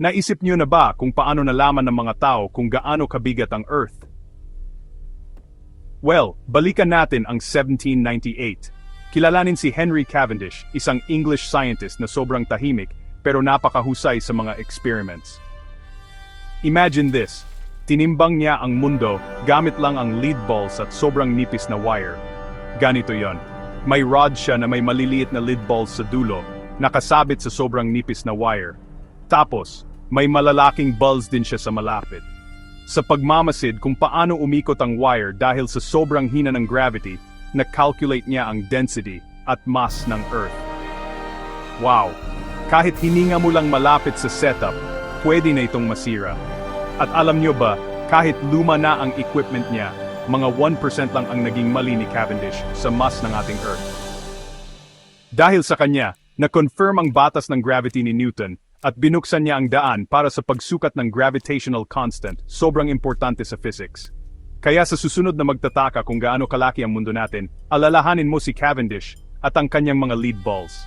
Naisip niyo na ba kung paano nalaman ng mga tao kung gaano kabigat ang Earth? Well, balikan natin ang 1798. Kilalanin si Henry Cavendish, isang English scientist na sobrang tahimik pero napakahusay sa mga experiments. Imagine this. Tinimbang niya ang mundo gamit lang ang lead balls at sobrang nipis na wire. Ganito yon. May rod siya na may maliliit na lead balls sa dulo, nakasabit sa sobrang nipis na wire. Tapos, may malalaking balls din siya sa malapit. Sa pagmamasid kung paano umikot ang wire dahil sa sobrang hina ng gravity, na-calculate niya ang density at mass ng Earth. Wow! Kahit hininga mo lang malapit sa setup, pwede na itong masira. At alam nyo ba, kahit luma na ang equipment niya, mga 1% lang ang naging mali ni Cavendish sa mass ng ating Earth. Dahil sa kanya, na-confirm ang batas ng gravity ni Newton at binuksan niya ang daan para sa pagsukat ng gravitational constant, sobrang importante sa physics. Kaya sa susunod na magtataka kung gaano kalaki ang mundo natin, alalahanin mo si Cavendish at ang kanyang mga lead balls.